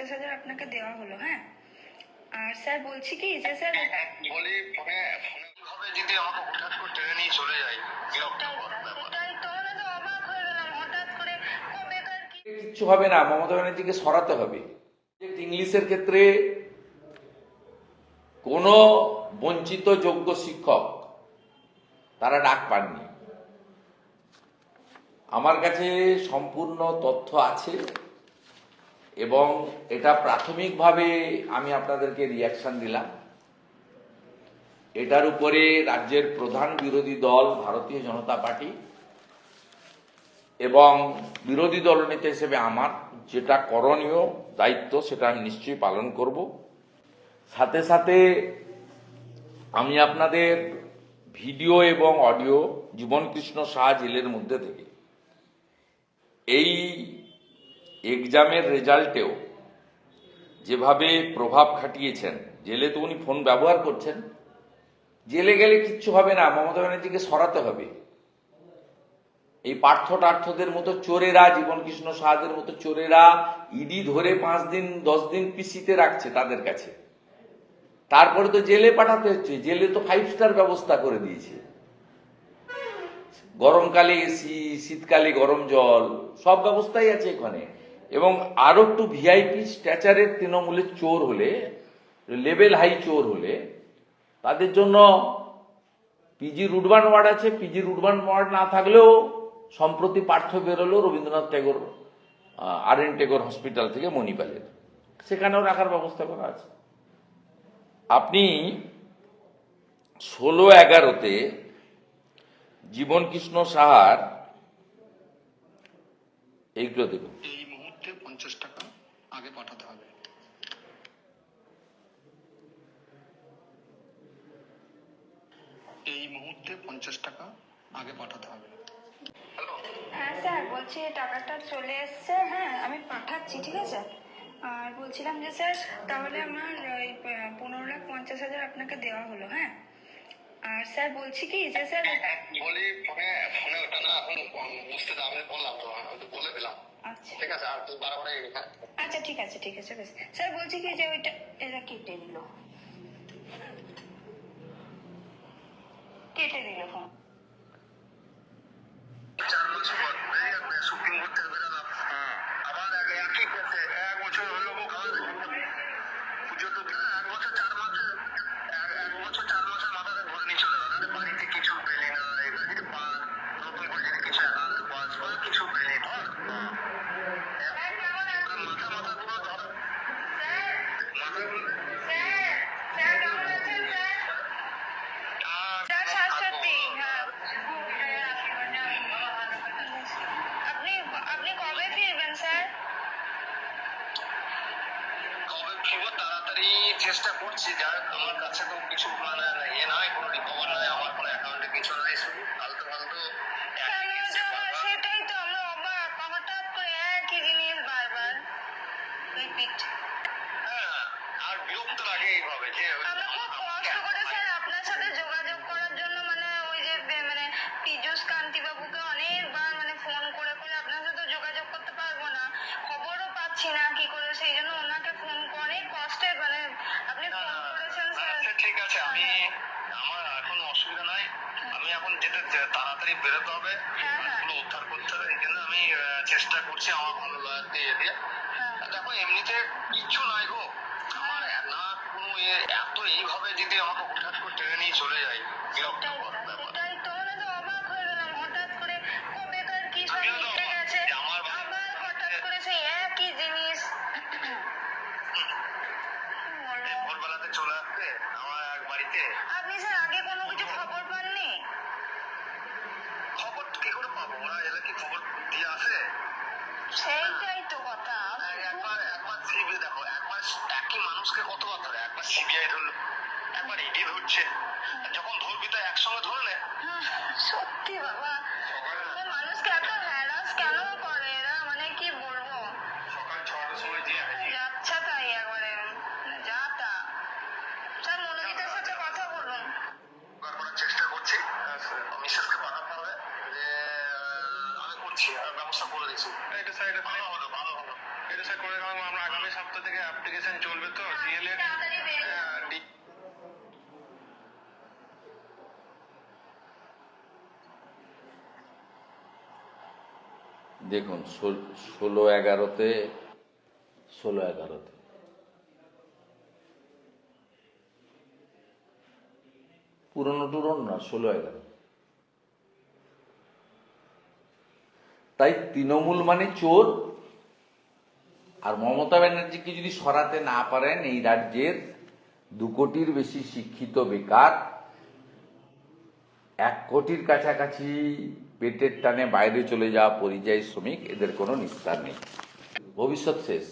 পঞ্চাশ হাজার আপনাকে দেওয়া হলো হ্যাঁ? আর স্যার বলছি কি যে স্যার বলি ফোনে ফোনে। যদি আমাকে হঠাৎ করে টেনে নিয়ে চলে যায়? হয়ে কিচ্ছু হবে না মমতা ব্যানার্জিকে সরাতে হবে। ইংলিশের ক্ষেত্রে কোনো বঞ্চিত যোগ্য শিক্ষক তারা ডাক পাননি। আমার কাছে সম্পূর্ণ তথ্য আছে। এবং এটা প্রাথমিকভাবে আমি আপনাদেরকে রিয়াকশন দিলাম। এটার উপরে রাজ্যের প্রধান বিরোধী দল ভারতীয় জনতা পার্টি এবং বিরোধী দলনেতা হিসেবে আমার যেটা করণীয় দায়িত্ব সেটা আমি নিশ্চয়ই পালন করব। সাথে সাথে আমি আপনাদের ভিডিও এবং অডিও জীবনকৃষ্ণ শাহ জেলের মধ্যে থেকে এই এক্সামের রেজাল্টেও যেভাবে প্রভাব খাটিয়েছেন, জেলে তো উনি ফোন ব্যবহার করছেন, জেলে গেলে কিচ্ছু হবে না, মমতা ব্যানার্জিকে সরাতে হবে। এই পার্থ টার্থদের মতো চোরেরা জীবন কৃষ্ণ সাহাদের মতো চোরেরা ইডি ধরে পাঁচ দিন, দশ দিন পিসিতে রাখছে তাদের কাছে। তারপরে তো জেলে পাঠাতে হচ্ছে, জেলে তো ফাইভ স্টার ব্যবস্থা করে দিয়েছে। গরমকালে এসি, শীতকালে গরম জল, সব ব্যবস্থাই আছে এখানে। এবং আরও একটু ভিআইপি স্ট্যাচারের তৃণমূলের চোর হলে লেভেল হাই চোর হলে, তাদের জন্য পিজি রুডবান ওয়ার্ড আছে। পিজি রুডবান ওয়ার্ড না থাকলেও সম্প্রতি পার্থ বেরোলো Rabindranath Tagore R N Tagore hospital থেকে মণিপালের। সেখানেও রাখার ব্যবস্থা করা আছে। আপনি ষোলো এগারোতে জীবন কৃষ্ণ সাহার, এইগুলো দেখুন এই মুহূর্তে পঞ্চাশ টাকা আগে পাঠাতে হবে এই মুহূর্তে পঞ্চাশ টাকা আগে পাঠাতে হবে। হ্যাঁ স্যার বলছি টাকাটা চলে এসছে হ্যাঁ আমি পাঠাচ্ছি ঠিক আছে? আর বলছিলাম যে স্যার তাহলে আমার ওই পনেরো লাখ পঞ্চাশ হাজার আপনাকে দেওয়া হলো হ্যাঁ? আর স্যার বলছি কি যে স্যার বলি ফোনে ফোনে ওটা না এখন বুঝতে দাও আমি বললাম তো আমি বলে দিলাম। আচ্ছা। ঠিক আছে আর তুই বারবার হ্যাঁ। আচ্ছা ঠিক আছে ঠিক আছে বেশ। স্যার বলছি কি যে ওইটা এরা কেটে দিল কেটে দিল ফোন চার মাস পর সুপ্রিম কোর্ট বেরোলাম। আবার এক একই করতে এক বছর হলো পুজো তো এক বছর, চার মাসে এক- এক বছর চার মাসের মাথাতে ধরে নিয়ে চলে গেল আরে বাড়িতে কিছু পেলি না এই বাড়িতে পাস নতুন করে যদি কিছু অ্যাকাউন্টে পাস বা কিছু পেলি ধর মাথা মাথা পুরো ধর মাথা স্যার সাতষট্টি হ্যাঁ আপনি আপনি কবে ফিরবেন স্যার কবে ফিরবো তাড়াতাড়ি চেষ্টা করছি যার আমার কাছে তো কিছু মানে ইয়ে নাই কোনো রিকভার নাই আমার কোনো অ্যাকাউন্টে কিছু নাই শুধু ফালতু ফালতু যে সেটাই তো আমরা অবাক হঠাৎ করে একই জিনিস বারবার। রিপিট হ্যাঁ, আর বিরক্ত লাগে এইভাবে যে আমরা খুব কষ্ট করে স্যার আপনার সাথে যোগাযোগ করার জন্য মানে ওই যে বে- মানে পীযূষ কান্তি বাবুকে অনেকবার মানে ফোন করে করে আপনার সাথে যোগাযোগ করতে পারব না খবরও পাচ্ছি না কি করে সেই জন্য ওনাকে ফোন করে কষ্টে মানে আপনি ফোন করেছেন স্যার আচ্ছা ঠিক আছে আমি আমার এখন অসুবিধা নাই আমি এখন যেতে চে- তাড়াতাড়ি বেরোতে হবে হ্যাঁ। উদ্ধার করতে হবে এই জন্য আমি চেষ্টা করছি আমার ভালো লয়ার দিয়ে দিয়ে। হ্যাঁ। দেখো এমনিতে কিচ্ছু নাই গো। আমার না কোনো এত এইভাবে যদি আমাকে হঠাৎ করে টেনে নিয়ে চলে যায় বিরক্তকর ব্যাপার। কি খবর দিয়ে আসে সেইটাই তো কথা। একবার একবার সিবিআই দেখো একবার একই মানুষকে কতবার ধরে? একবার সিবিআই ধরলো একবার ইডি ধরছে। যখন ধরবি তো একসঙ্গে ধরলে? নে সত্যি বাবা। মানুষকে এত হ্যারাস কেন এটা ভালো হলো ভালো হলো। জিজ্ঞাসা করে গেলাম আমরা আগামী সপ্তাহ থেকে অ্যাপ্লিকেশন চলবে তো ডিএলএড তাড়াতাড়ি দেখুন ষোল- ষোলো এগারোতে ষোলো এগারোতে। পুরনো টুরনো না ষোলো এগারো। তাই তৃণমূল মানে চোর। আর মমতা ব্যানার্জিকে যদি সরাতে না পারেন, এই রাজ্যের দু কোটির বেশি শিক্ষিত বেকার এক কোটির কাছাকাছি পেটের টানে বাইরে চলে যাওয়া পরিযায়ী শ্রমিক, এদের কোনো নিস্তার নেই। ভবিষ্যৎ শেষ।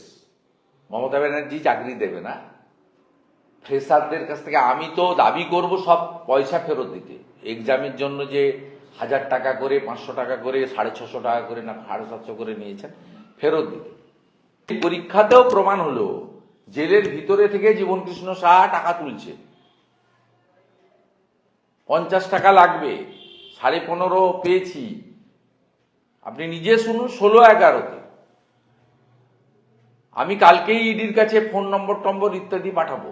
মমতা ব্যানার্জি চাকরি দেবে না। ফ্রেশারদের কাছ থেকে আমি তো দাবি করব সব পয়সা ফেরত দিতে। এক্সামের জন্য যে হাজার টাকা করে, পাঁচশো টাকা করে, সাড়ে ছশো টাকা করে না, সাড়ে সাতশো করে নিয়েছেন, ফেরত দিতে। পরীক্ষাতেও প্রমাণ হলো, জেলের ভিতরে থেকে জীবন কৃষ্ণ সাহা টাকা তুলছে। পঞ্চাশ টাকা লাগবে, সাড়ে পনেরো পেয়েছি। আপনি নিজে শুনুন, ষোলো এগারোতে। আমি কালকেই ইডির কাছে ফোন নম্বর টম্বর ইত্যাদি পাঠাবো।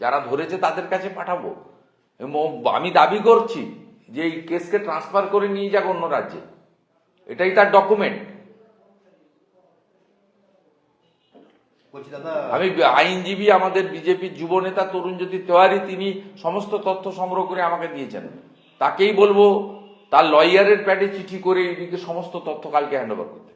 যারা ধরেছে তাদের কাছে পাঠাবো। আমি দাবি করছি যে এই কেসকে ট্রান্সফার করে নিয়ে যাক অন্য রাজ্যে। এটাই তার ডকুমেন্ট দাদা আমি আইনজীবী আমাদের বিজেপির যুব নেতা তরুণজ্যোতি তেওয়ারি তিনি সমস্ত তথ্য সংগ্রহ করে আমাকে দিয়েছেন। তাকেই বলব তার লয়ারের প্যাডে চিঠি করে এদিকে সমস্ত তথ্য কালকে হ্যান্ড ওভার করতে।